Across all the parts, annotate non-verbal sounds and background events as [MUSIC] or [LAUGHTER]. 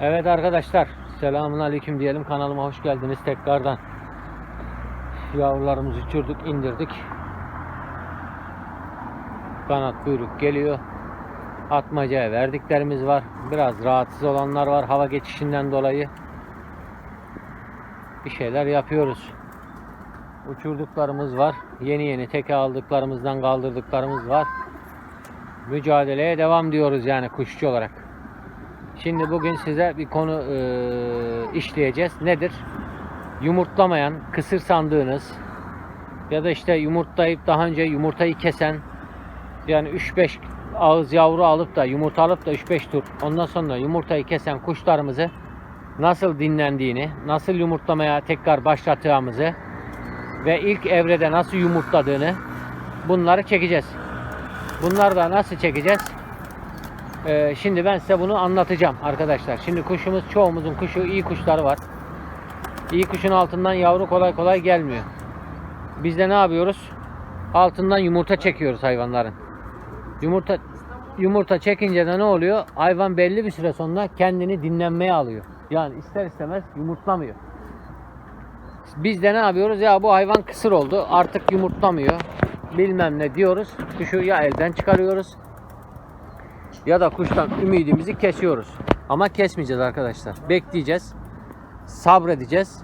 Evet arkadaşlar, selamun aleyküm diyelim. Kanalıma hoş geldiniz tekrardan. Yavrularımızı uçurduk, indirdik. Kanat kuyruk geliyor. Atmacaya verdiklerimiz var. Biraz rahatsız olanlar var hava geçişinden dolayı. Bir şeyler yapıyoruz. Uçurduklarımız var. Yeni yeni teke aldıklarımızdan kaldırdıklarımız var. Mücadeleye devam diyoruz yani kuşçu olarak. Şimdi bugün size bir konu e, işleyeceğiz. Nedir? Yumurtlamayan, kısır sandığınız ya da işte yumurtlayıp daha önce yumurtayı kesen yani 3-5 ağız yavru alıp da yumurta alıp da 3-5 tur ondan sonra yumurtayı kesen kuşlarımızı nasıl dinlendiğini, nasıl yumurtlamaya tekrar başlattığımızı ve ilk evrede nasıl yumurtladığını bunları çekeceğiz. Bunları da nasıl çekeceğiz? Ee, şimdi ben size bunu anlatacağım arkadaşlar. Şimdi kuşumuz çoğumuzun kuşu iyi kuşları var. İyi kuşun altından yavru kolay kolay gelmiyor. Biz de ne yapıyoruz? Altından yumurta çekiyoruz hayvanların. Yumurta yumurta çekince de ne oluyor? Hayvan belli bir süre sonra kendini dinlenmeye alıyor. Yani ister istemez yumurtlamıyor. Biz de ne yapıyoruz? Ya bu hayvan kısır oldu. Artık yumurtlamıyor. Bilmem ne diyoruz. Kuşu ya elden çıkarıyoruz ya da kuştan ümidimizi kesiyoruz. Ama kesmeyeceğiz arkadaşlar. Bekleyeceğiz. Sabredeceğiz.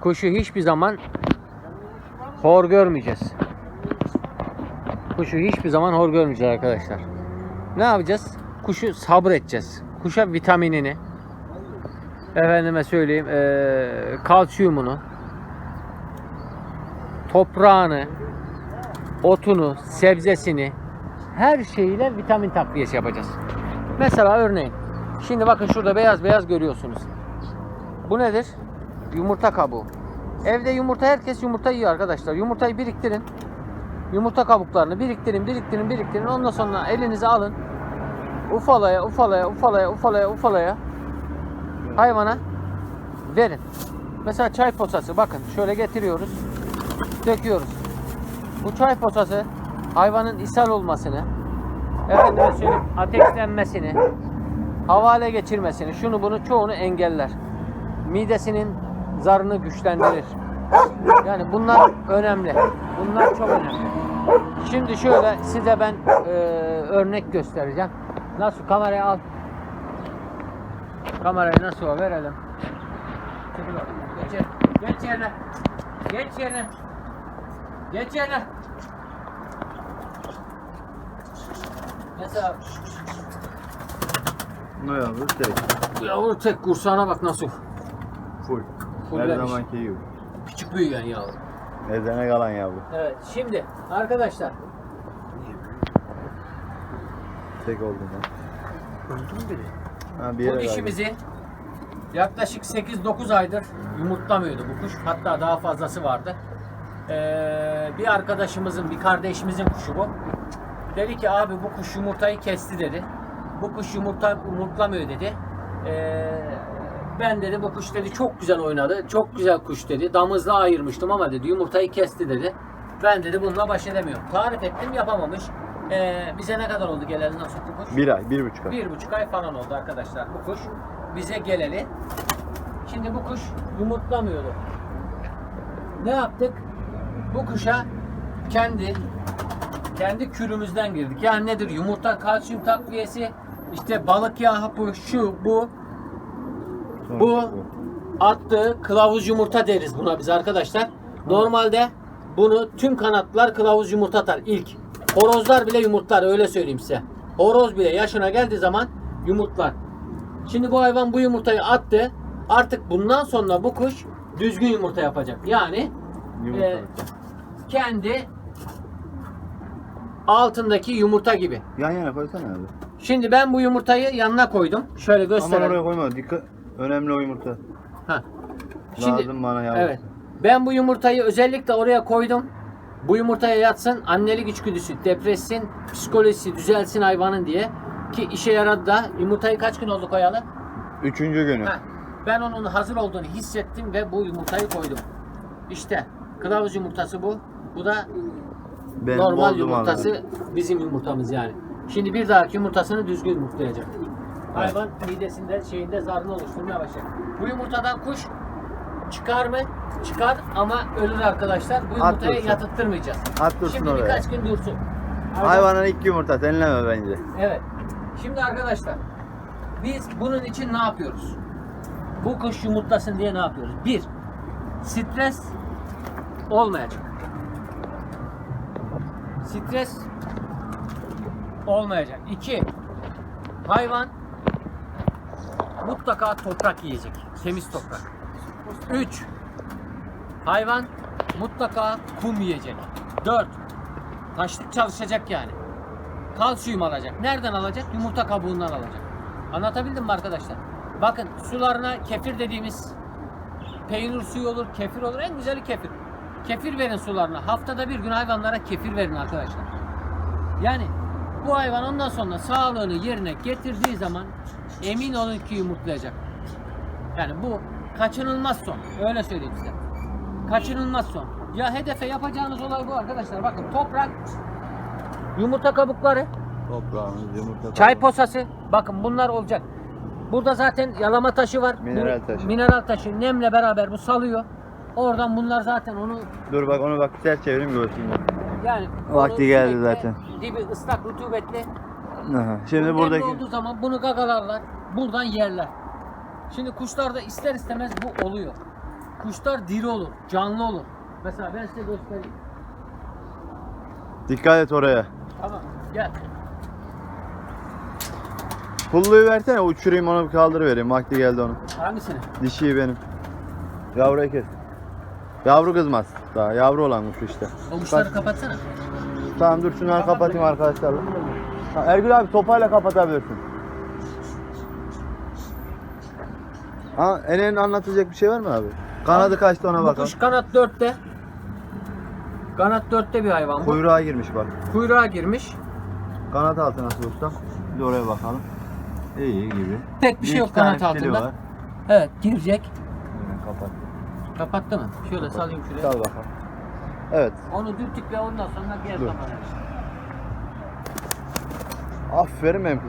Kuşu hiçbir zaman hor görmeyeceğiz. Kuşu hiçbir zaman hor görmeyeceğiz arkadaşlar. Ne yapacağız? Kuşu sabredeceğiz. Kuşa vitaminini, efendime söyleyeyim, eee, kalsiyumunu, toprağını, otunu, sebzesini, her şeyiyle vitamin takviyesi yapacağız. Mesela örneğin, şimdi bakın şurada beyaz beyaz görüyorsunuz. Bu nedir? Yumurta kabuğu. Evde yumurta herkes yumurta yiyor arkadaşlar. Yumurtayı biriktirin. Yumurta kabuklarını biriktirin, biriktirin, biriktirin. Ondan sonra elinize alın. Ufalaya, ufalaya, ufalaya, ufalaya, ufalaya hayvana verin. Mesela çay posası bakın şöyle getiriyoruz. Döküyoruz. Bu çay posası hayvanın ishal olmasını, ateşlenmesini, havale geçirmesini, şunu bunu çoğunu engeller. Midesinin zarını güçlendirir. Yani bunlar önemli. Bunlar çok önemli. Şimdi şöyle size ben e, örnek göstereceğim. Nasıl kamerayı al. Kamerayı nasıl o verelim. Çekil Geç, yer- geç yerine. Geç yerine. Geç yerine. Mesela Ne yavru tek. bu yavru tek kursağına bak nasıl. Full. Full Her vermiş. zamanki gibi. Küçük büyüyen yavru. Ezene kalan yavru. Evet şimdi arkadaşlar. Tek oldu mu? Ha bir Bu yere dişimizi yaklaşık 8-9 aydır yumurtlamıyordu bu kuş. Hatta daha fazlası vardı. Ee, bir arkadaşımızın, bir kardeşimizin kuşu bu. Dedi ki abi bu kuş yumurtayı kesti dedi. Bu kuş yumurta yumurtlamıyor dedi. Ee, ben dedi bu kuş dedi çok güzel oynadı. Çok güzel kuş dedi. Damızla ayırmıştım ama dedi yumurtayı kesti dedi. Ben dedi bununla baş edemiyorum. Tarif ettim yapamamış. Ee, bize ne kadar oldu geleli nasıl bu kuş? Bir ay, bir buçuk ay. Bir buçuk ay falan oldu arkadaşlar bu kuş bize geleli. Şimdi bu kuş yumurtlamıyordu. Ne yaptık? Bu kuşa kendi kendi kürümüzden girdik. Yani nedir? Yumurta kalsiyum takviyesi, işte balık yağı hapı, şu bu bu attığı kılavuz yumurta deriz buna biz arkadaşlar. Normalde bunu tüm kanatlar kılavuz yumurta atar ilk. Horozlar bile yumurtlar öyle söyleyeyim size. Horoz bile yaşına geldiği zaman yumurtlar. Şimdi bu hayvan bu yumurtayı attı. Artık bundan sonra bu kuş düzgün yumurta yapacak. Yani Yumurta. e, kendi altındaki yumurta gibi. Yan yana koysana abi. Şimdi ben bu yumurtayı yanına koydum. Şöyle Aman gösterelim. oraya koyma. Dikkat. Önemli o yumurta. Ha. Lazım bana yavru. Evet. Ben bu yumurtayı özellikle oraya koydum. Bu yumurtaya yatsın, annelik içgüdüsü depressin, psikolojisi düzelsin hayvanın diye. Ki işe yaradı da yumurtayı kaç gün oldu koyalı? Üçüncü günü. Heh. Ben onun hazır olduğunu hissettim ve bu yumurtayı koydum. İşte kılavuz yumurtası bu. Bu da Ben normal bozdum yumurtası bizim yumurtamız yani. Şimdi bir dahaki yumurtasını düzgün yumurtlayacak. hayvan midesinde şeyinde zarını oluşturmaya başlar. Bu yumurtadan kuş çıkar mı? Çıkar ama ölür arkadaşlar. Bu yumurtayı dursun. yatıttırmayacağız. At dursun Şimdi oraya. birkaç gün dursun. Hayvan- Hayvanın ilk yumurtası elleme bence. Evet. Şimdi arkadaşlar biz bunun için ne yapıyoruz? Bu kuş yumurtlasın diye ne yapıyoruz? Bir, stres olmayacak. Stres olmayacak. İki, hayvan mutlaka toprak yiyecek. Temiz toprak. Üç, hayvan mutlaka kum yiyecek. Dört, taşlık çalışacak yani kalsiyum alacak. Nereden alacak? Yumurta kabuğundan alacak. Anlatabildim mi arkadaşlar? Bakın sularına kefir dediğimiz peynir suyu olur, kefir olur. En güzeli kefir. Kefir verin sularına. Haftada bir gün hayvanlara kefir verin arkadaşlar. Yani bu hayvan ondan sonra sağlığını yerine getirdiği zaman emin olun ki yumurtlayacak. Yani bu kaçınılmaz son. Öyle söyleyeyim size. Kaçınılmaz son. Ya hedefe yapacağınız olay bu arkadaşlar. Bakın toprak, yumurta kabukları, Toprağımız yumurta. Çay posası. Bakın bunlar olacak. Burada zaten yalama taşı var. Mineral Bu- taşı. Mineral taşı nemle beraber bu salıyor. Oradan bunlar zaten onu Dur bak onu bak ters çevireyim görsünler. yani Vakti onu geldi sürekli zaten. Dibi ıslak rutubetli. Aha. Şimdi Bu buradaki nemli olduğu zaman bunu gagalarlar. Buradan yerler. Şimdi kuşlarda ister istemez bu oluyor. Kuşlar diri olur, canlı olur. Mesela ben size göstereyim. dikkat et oraya. Tamam, gel. Pulluyu versene uçurayım onu bir kaldır vereyim. Vakti geldi onun. Hangisini? Dişiyi benim. Yavruyu kes. Yavru kızmaz. Daha yavru olan kuş işte. O kuşları kapatsana. Tamam dur şunları kapatayım arkadaşlarla. Ha, Ergül abi topayla kapatabilirsin. Ha, Ene'nin anlatacak bir şey var mı abi? Kanadı kaçtı ona bakalım. kuş kanat dörtte. Kanat dörtte bir hayvan bu. Kuyruğa girmiş bak. Kuyruğa girmiş. Kanat altı nasıl ustam? Bir de oraya bakalım. İyi gibi. Pek bir şey yok iki tane kanat altında. var. Evet girecek. Hemen kapat. Kapattı mı? Şöyle salayım şuraya. Sal bakalım. Evet. Onu dürtük ve ondan sonra diğer Dur. kameraya. Aferin benim.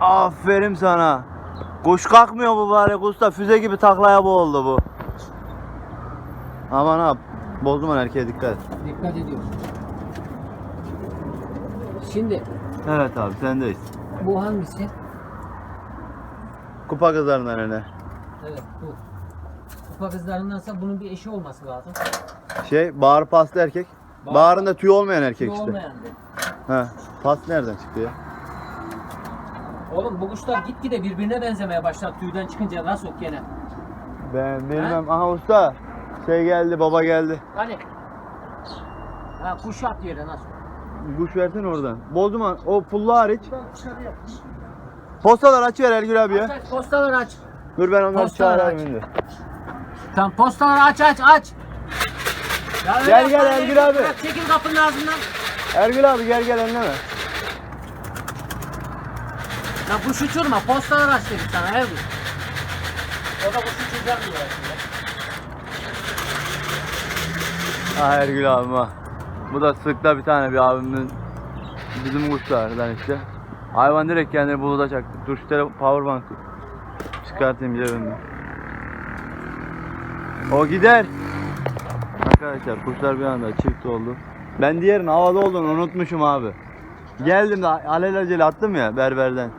Aferin sana. Kuş kalkmıyor bu bari usta. Füze gibi taklaya boğuldu bu. Aman abi. Bozduman erkeğe dikkat et. Dikkat ediyoruz. Şimdi Evet abi sendeyiz. bu hangisi? Kupa kızlarından öne. Evet bu. Kupa kızlarındansa bunun bir eşi olması lazım. Şey bağır paslı erkek. Bağır- Bağrında tüy olmayan erkek Tüy işte. olmayan bir. He. Pas nereden çıktı ya? Oğlum bu kuşlar gitgide birbirine benzemeye başladı tüyden çıkınca nasıl yok gene. Ben bilmem. Aha usta. Şey geldi baba geldi. Hani? Ha kuş at yere nasıl? Kuş versene oradan. Bozduman o pullu hariç. Postalar açıver Ergül abi ya. aç postaları aç. Dur ben onları Postalar çağırayım aç. şimdi. Tamam postaları aç aç aç. Ya öyle Gel, gel yapma, Ergül öyle abi. bırak, Çekil kapının ağzından. Ergül abi gel gel elleme. Ya kuş uçurma postaları aç dedim sana Ergün. O da kuş uçuracak diyor aslında. Ah Ergül abim ha. Bu da sıkta bir tane bir abimin bizim kuşlardan işte. Hayvan direkt kendini buluda çaktı. Dur şu telefon powerbank çıkartayım cebimden. O gider. Arkadaşlar kuşlar bir anda çift oldu. Ben diğerin havada olduğunu unutmuşum abi. Geldim de alelacele attım ya berberden.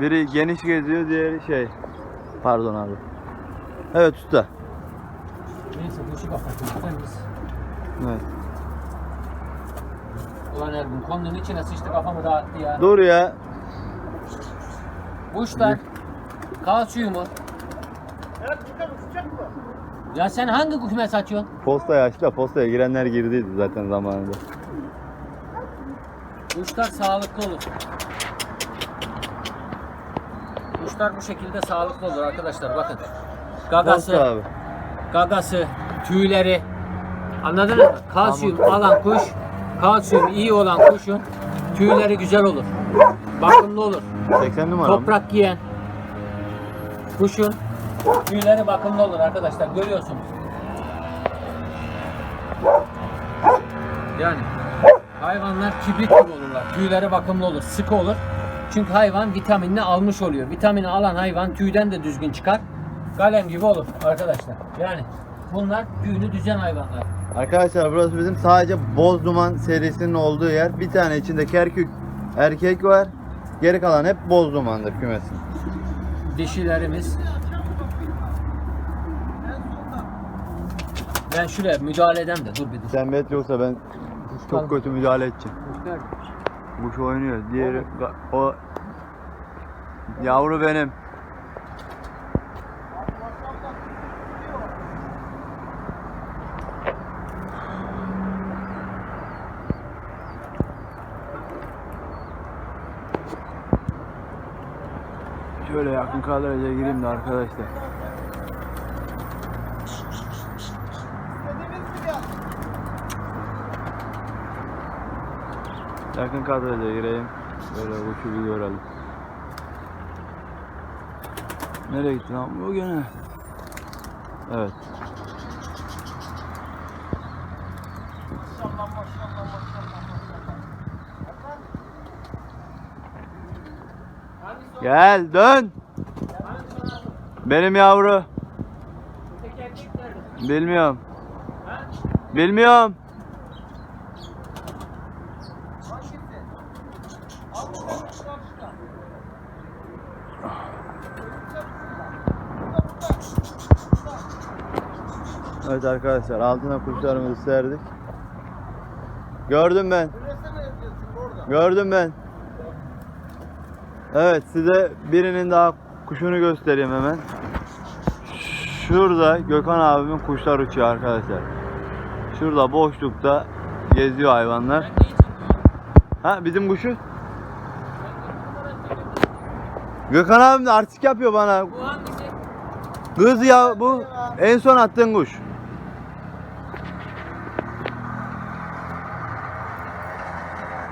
Biri geniş geziyor, diğeri şey. Pardon abi. Evet usta. Neyse kuşu kapatın. Sen biz. Evet. Ulan Ergun konunun içine sıçtı kafamı dağıttı ya. Dur ya. Kuşlar kalsiyumu. Ya sen hangi kümes açıyorsun? Postaya açtı da postaya girenler girdiydi zaten zamanında. Kuşlar sağlıklı olur. Kuşlar bu şekilde sağlıklı olur arkadaşlar bakın. Gagası, Posta abi. gagası, tüyleri. Anladın mı? Kalsiyum alan kuş, kalsiyum iyi olan kuşun tüyleri güzel olur. Bakımlı olur. 80 numara mı? Toprak giyen kuşun tüyleri bakımlı olur arkadaşlar görüyorsunuz. Yani hayvanlar kibrit gibi olurlar. Tüyleri bakımlı olur, sıkı olur. Çünkü hayvan vitaminini almış oluyor. Vitamini alan hayvan tüyden de düzgün çıkar. Kalem gibi olur arkadaşlar. Yani bunlar tüyünü düzen hayvanlar. Arkadaşlar burası bizim sadece Boz Duman serisinin olduğu yer. Bir tane içinde kerkük erkek var. Geri kalan hep Boz Duman'dır kümesin. Dişilerimiz. Ben şuraya müdahale edeyim de dur bir dur. Sen bet yoksa ben çok kötü müdahale edeceğim. Kuş oynuyor. Diğeri o yavru benim. Yakın kadraja gireyim de arkadaşlar. Yakın kadraja gireyim. Böyle kuşu bir görelim. Nereye gitti lan bu gene? Evet. Gel dön. Benim yavru. Bilmiyorum. Bilmiyorum. Evet arkadaşlar altına kuşlarımızı serdik. Gördüm ben. Gördüm ben. Evet size birinin daha kuşunu göstereyim hemen. Şurada Gökhan abimin kuşlar uçuyor arkadaşlar. Şurada boşlukta geziyor hayvanlar. Ha bizim kuşu? Gökhan abim de artistik yapıyor bana. Kız ya bu. En son attığın kuş.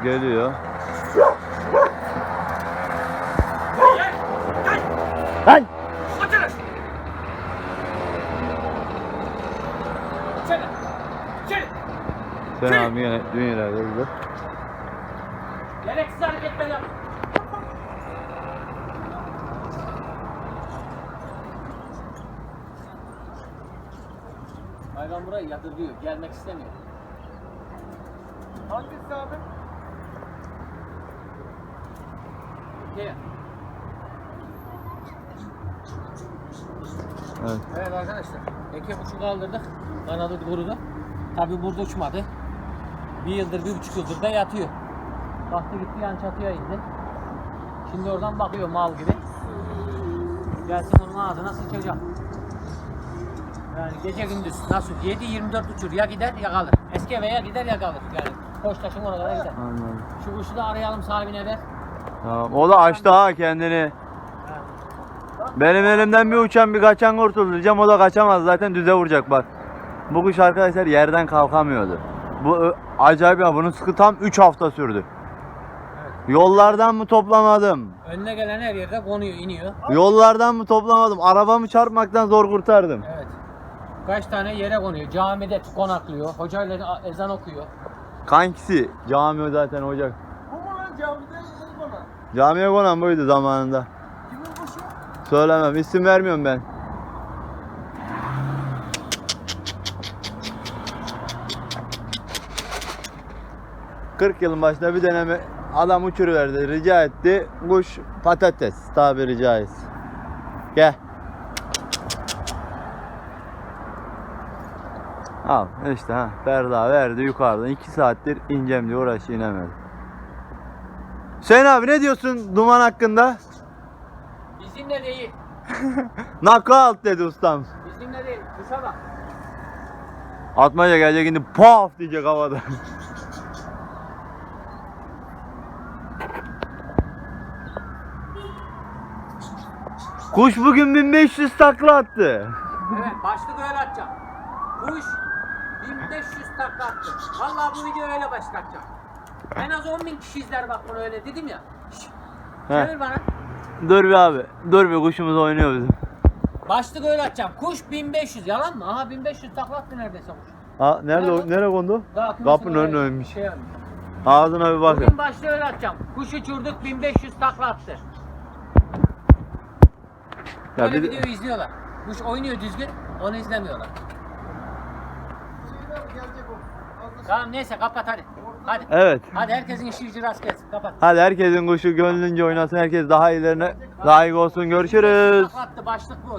Geliyor. Abi yine dünyaya geldi. Gereksiz hareketler. Hayvan burayı yadırgıyor. Gelmek istemiyor. Hangisi abi? Gel. Evet. Evet arkadaşlar. Eke buçuk kaldırdık. Kanadı kurudu. Tabi burada uçmadı. Bir yıldır, bir buçuk yıldır da yatıyor. Baktı gitti yan çatıya indi. Şimdi oradan bakıyor mal gibi. Gelsin onun ağzına sıçacak. Yani gece gündüz nasıl 7-24 uçur ya gider ya kalır. Eski eve ya gider ya kalır yani. Koçtaşın oraya kadar gider. Anladım. Şu kuşu da arayalım sahibine ver. Tamam. O da açtı ha kendini. Benim elimden bir uçan bir kaçan kurtuldu diyeceğim o da kaçamaz zaten düze vuracak bak. Bu kuş arkadaşlar yerden kalkamıyordu. Bu acayip ya bunun sıkı tam 3 hafta sürdü. Yollardan mı toplamadım? Önüne gelen her yerde konuyor, iniyor. Yollardan mı toplamadım? Arabamı çarpmaktan zor kurtardım. Evet. Kaç tane yere konuyor. Camide konaklıyor. Hocayla ezan okuyor. Kankisi cami zaten ocak. Bu mu lan camide bu bana? Camiye konan buydu zamanında. Kimin kuşu? Söylemem isim vermiyorum ben. ...40 yılın başında bir deneme adam uçuruverdi, rica etti. Kuş patates tabiri caiz. Gel. Al işte ha Ferda verdi yukarıdan 2 saattir ineceğim diye uğraşıyor inemedi. Hüseyin abi ne diyorsun duman hakkında? Bizimle değil. [LAUGHS] Knockout dedi ustam. Bizimle değil. Kuşa bak. Atmaca gelecek şimdi paf diyecek havada. Kuş bugün 1500 takla attı. Evet başlık öyle atacağım. Kuş 1500 takla attı. Vallahi bu videoyu öyle başlatacağım. En az 10 bin kişi izler bak bunu öyle dedim ya. Şşş, Heh. Çevir bana. Dur bir abi. Dur bir kuşumuz oynuyor bizim. Başlık öyle atacağım. Kuş 1500 yalan mı? Aha 1500 takla attı neredeyse kuş. Ha, nerede o? Nereye kondu? Daha Kapının önüne ölmüş. Şey yapmış. Ağzına bir bakın. Bugün başta öyle atacağım. Kuş uçurduk 1500 takla attı. Ya Böyle bir- videoyu izliyorlar. Kuş oynuyor düzgün, onu izlemiyorlar. Şeyler gelecek o. Fazla Tamam neyse kapat hadi. Hadi. Evet. Hadi herkesin işi gücü rast gelsin. Kapat. Hadi herkesin kuşu gönlünce oynasın. Herkes daha iyilerine layık olsun. Görüşürüz. Takla attı başlık bu.